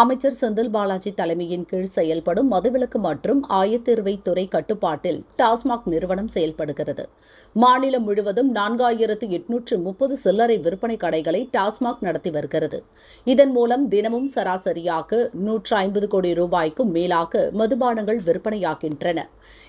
அமைச்சர் செந்தில் பாலாஜி தலைமையின் கீழ் செயல்படும் மதுவிலக்கு மற்றும் ஆயத்தீர்வை துறை கட்டுப்பாட்டில் டாஸ்மாக் நிறுவனம் செயல்படுகிறது. மாநிலம் முழுவதும் நான்காயிரத்து எட்நூற்று முப்பது சில்லறை விற்பனை கடைகளை டாஸ்மாக் நடத்தி வருகிறது. இதன் மூலம் தினமும் சராசரியாக நூற்று ஐம்பது கோடி ரூபாய்க்கும் மேலாக மதுபானங்கள் விற்பனையாகின்றன.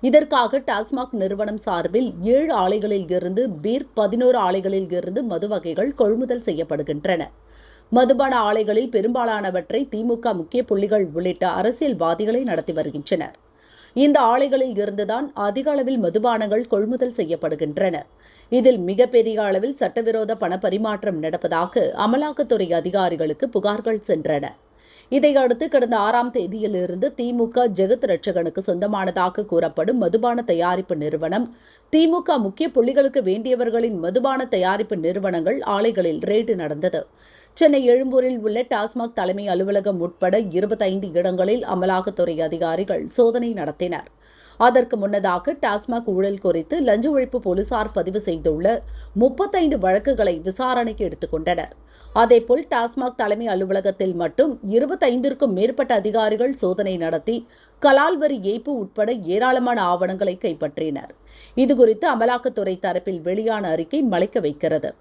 இதற்காக டாஸ்மாக் நிறுவனம் சார்பில் ஏழு ஆலைகளில் இருந்து பீர் பதினோரு ஆலைகளில் இருந்து மது வகைகள் கொள்முதல் செய்யப்படுகின்றன. மதுபான ஆலைகளில் பெரும்பாலானவற்றை திமுக முக்கிய புள்ளிகள் உள்ளிட்ட அரசியல்வாதிகளை நடத்தி வருகின்றனர். இந்த ஆலைகளில் இருந்துதான் அதிக அளவில் மதுபானங்கள் கொள்முதல் செய்யப்படுகின்றன. இதில் மிகப்பெரிய அளவில் சட்டவிரோத பண பரிமாற்றம் நடப்பதாக அமலாக்கத்துறை அதிகாரிகளுக்கு புகார்கள் சென்றன. இதையடுத்து கடந்த ஆறாம் தேதியிலிருந்து திமுக ஜெகத் ரட்சகனுக்கு சொந்தமானதாக கூறப்படும் மதுபான தயாரிப்பு நிறுவனம் திமுக முக்கிய புள்ளிகளுக்கு வேண்டியவர்களின் மதுபான தயாரிப்பு நிறுவனங்கள் ஆலைகளில் ரெய்டு நடந்தது. சென்னை எழும்பூரில் உள்ள டாஸ்மாக் தலைமை அலுவலகம் உட்பட இருபத்தைந்து இடங்களில் அமலாக்கத்துறை அதிகாரிகள் சோதனை நடத்தினர். அதற்கு முன்னதாக டாஸ்மாக் ஊழல் குறித்து லஞ்ச ஒழிப்பு போலீசார் பதிவு செய்துள்ள முப்பத்தைந்து வழக்குகளை விசாரணைக்கு எடுத்துக்கொண்டனர் அதேபோல் டாஸ்மாக் தலைமை அலுவலகத்தில் மட்டும் இருபத்தைந்திற்கும் மேற்பட்ட அதிகாரிகள் சோதனை நடத்தி கலால் வரி ஏய்ப்பு உட்பட ஏராளமான ஆவணங்களை கைப்பற்றினர். இதுகுறித்து அமலாக்கத்துறை தரப்பில் வெளியான அறிக்கை மலைக்க வைக்கிறது.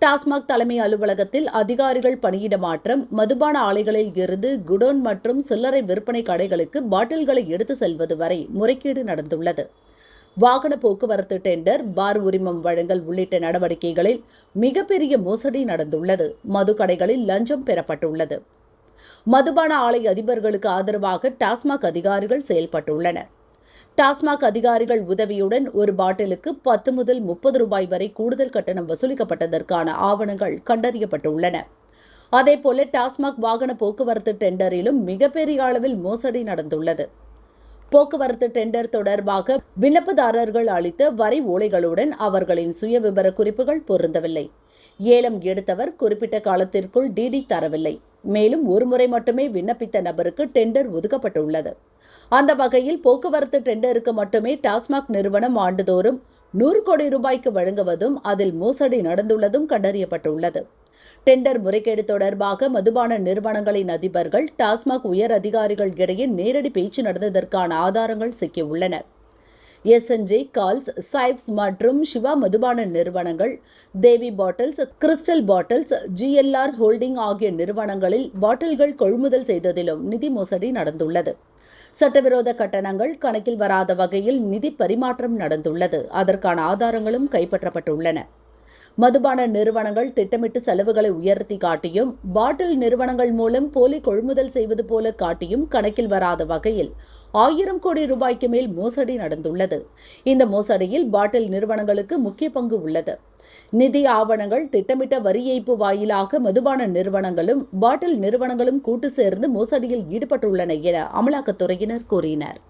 டாஸ்மாக் தலைமை அலுவலகத்தில் அதிகாரிகள் பணியிட மாற்றம் மதுபான ஆலைகளில் இருந்து குடோன் மற்றும் சில்லறை விற்பனை கடைகளுக்கு பாட்டில்களை எடுத்து செல்வது வரை முறைகேடு நடந்துள்ளது. வாகன போக்குவரத்து டெண்டர் பார் உரிமம் வழங்கல் உள்ளிட்ட நடவடிக்கைகளில் மிகப்பெரிய மோசடி நடந்துள்ளது. மது கடைகளில் லஞ்சம் பெறப்பட்டுள்ளது. மதுபான ஆலை அதிபர்களுக்கு ஆதரவாக டாஸ்மாக் அதிகாரிகள் செயல்பட்டுள்ளனர். டாஸ்மாக் அதிகாரிகள் உதவியுடன் ஒரு பாட்டிலுக்கு பத்து முதல் முப்பது ரூபாய் வரை கூடுதல் கட்டணம் வசூலிக்கப்பட்டதற்கான ஆவணங்கள் கண்டறியப்பட்டுள்ளன. அதேபோல டாஸ்மாக் வாகன போக்குவரத்து டெண்டரிலும் மிகப்பெரிய அளவில் மோசடி நடந்துள்ளது. போக்குவரத்து டெண்டர் தொடர்பாக விண்ணப்பதாரர்கள் அளித்த வரி ஓலைகளுடன் அவர்களின் சுயவிபர குறிப்புகள் பொருந்தவில்லை. ஏலம் எடுத்தவர் குறிப்பிட்ட காலத்திற்குள் டிடி தரவில்லை. மேலும் ஒருமுறை மட்டுமே விண்ணப்பித்த நபருக்கு டெண்டர் ஒதுக்கப்பட்டுள்ளது. அந்த வகையில் போக்குவரத்து டெண்டருக்கு மட்டுமே டாஸ்மாக் நிறுவனம் ஆண்டுதோறும் நூறு கோடி ரூபாய்க்கு வழங்குவதும் அதில் மோசடி நடந்துள்ளதும் கண்டறியப்பட்டுள்ளது. டெண்டர் முறைகேடு தொடர்பாக மதுபான நிறுவனங்களின் அதிபர்கள் டாஸ்மாக் உயர் அதிகாரிகள் இடையே நேரடி பேச்சு நடந்ததற்கான ஆதாரங்கள் சிக்கியுள்ளன. எஸ்என்ஜே கால்ஸ் சைப்ஸ் மற்றும் சிவா மதுபான நிறுவனங்கள் Devi bottles crystal bottles GLR holding ஆகிய நிறுவனங்களில் பாட்டில்கள் கொள்முதல் செய்ததிலும் நிதி மோசடி நடந்துள்ளது. சட்டவிரோத கட்டணங்கள் கணக்கில் வராத வகையில் நிதி பரிமாற்றம் நடந்துள்ளது. அதற்கான ஆதாரங்களும் கைப்பற்றப்பட்டுள்ளன. மதுபான நிறுவனங்கள் திட்டமிட்டு செலவுகளை உயர்த்தி காட்டியும் பாட்டில் நிறுவனங்கள் மூலம் போலி கொள்முதல் செய்வது போல காட்டியும் கணக்கில் வராத வகையில் ஆயிரம் கோடி ரூபாய்க்கு மேல் மோசடி நடந்துள்ளது. இந்த மோசடியில் பாட்டில் நிறுவனங்களுக்கு முக்கிய பங்கு உள்ளது. நிதி ஆவணங்கள் திட்டமிட்ட வரி ஏய்ப்பு வாயிலாக மதுபான நிறுவனங்களும் பாட்டில் நிறுவனங்களும் கூட்டு சேர்ந்து மோசடியில் ஈடுபட்டுள்ளன என அமலாக்கத்துறையினர் கூறினர்.